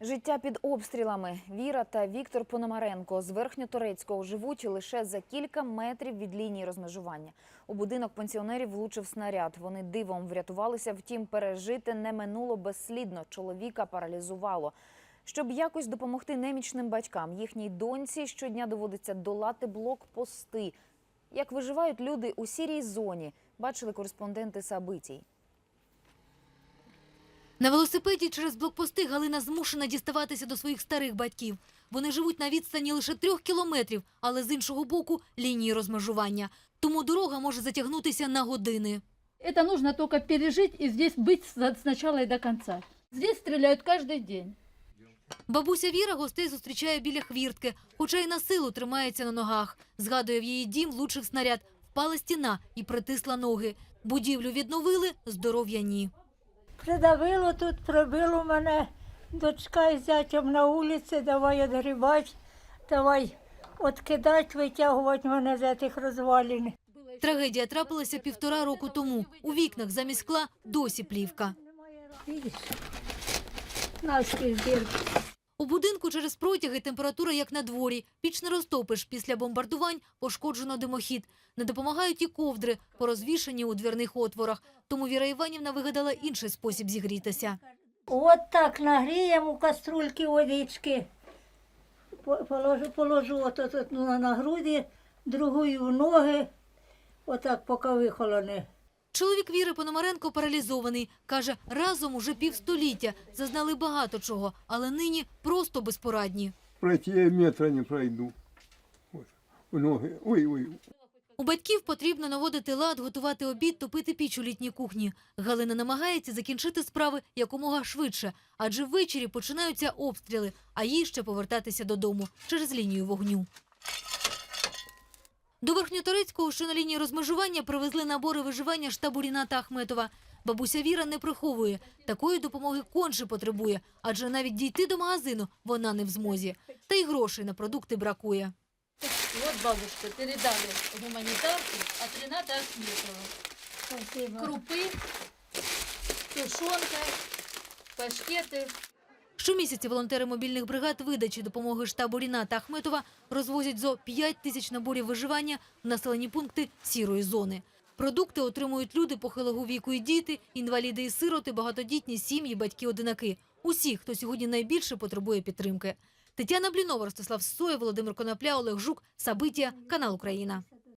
Життя під обстрілами. Віра та Віктор Пономаренко з Верхньоторецького живуть лише за кілька метрів від лінії розмежування. У будинок пенсіонерів влучив снаряд. Вони дивом врятувалися, втім, пережити не минуло безслідно. Чоловіка паралізувало. Щоб якось допомогти немічним батькам, їхній доньці щодня доводиться долати блокпости. Як виживають люди у сірій зоні, бачили кореспонденти Сабитій. На велосипеді через блокпости Галина змушена діставатися до своїх старих батьків. Вони живуть на відстані лише трьох кілометрів, але з іншого боку лінії розмежування. Тому дорога може затягнутися на години. Это нужно только пережить и здесь быть с с начала и до конца. Здесь стреляют каждый день. Бабуся Віра гостей зустрічає біля хвіртки, хоча й на силу тримається на ногах. Згадує, в її дім влучив снаряд, впала стіна і притисла ноги. Будівлю відновили, здоров'я ні. Придавило тут, пробило мене. Дочка із зятям на вулиці, давай одгрібати, давай откидати, витягувати мене з цих розвалин. Трагедія трапилася півтора року тому. У вікнах замість скла досі плівка. Видиш? Наскільки дірки. У будинку через протяги температура як на дворі. Піч не розтопиш. Після бомбардувань пошкоджено димохід. Не допомагають і ковдри, порозвішені у двірних отворах. Тому Віра Іванівна вигадала інший спосіб зігрітися. От так нагріємо у каструльки водички. Положу, положу ото тут ну, на груді, другою ноги, отак поки вихолоне. Чоловік Віри Пономаренко паралізований. Каже, разом уже півстоліття. Зазнали багато чого, але нині просто безпорадні. Пройти я метра не пройду. Ноги. Ой, ой. У батьків потрібно наводити лад, готувати обід, топити піч у літній кухні. Галина намагається закінчити справи якомога швидше, адже ввечері починаються обстріли, а їй ще повертатися додому через лінію вогню. До Верхньоторецького, що на лінії розмежування, привезли набори виживання штабу Ріната Ахметова. Бабуся Віра не приховує. Такої допомоги конче потребує, адже навіть дійти до магазину вона не в змозі. Та й грошей на продукти бракує. Вот бабушка передали гуманитарку от Рената Ахметова. Спасибо. Крупы, тушенка, Щомісяця волонтери мобільних бригад видачі допомоги штабу Ріната Ахметова розвозять зо 5 тисяч наборів виживання в населені пункти сірої зони. Продукти отримують люди похилого віку і діти, інваліди і сироти, багатодітні сім'ї, батьки-одинаки. Усі, хто сьогодні найбільше потребує підтримки. Тетяна Блінова, Ростислав Соя, Володимир Конопля, Олег Жук, Сабиття, канал Україна.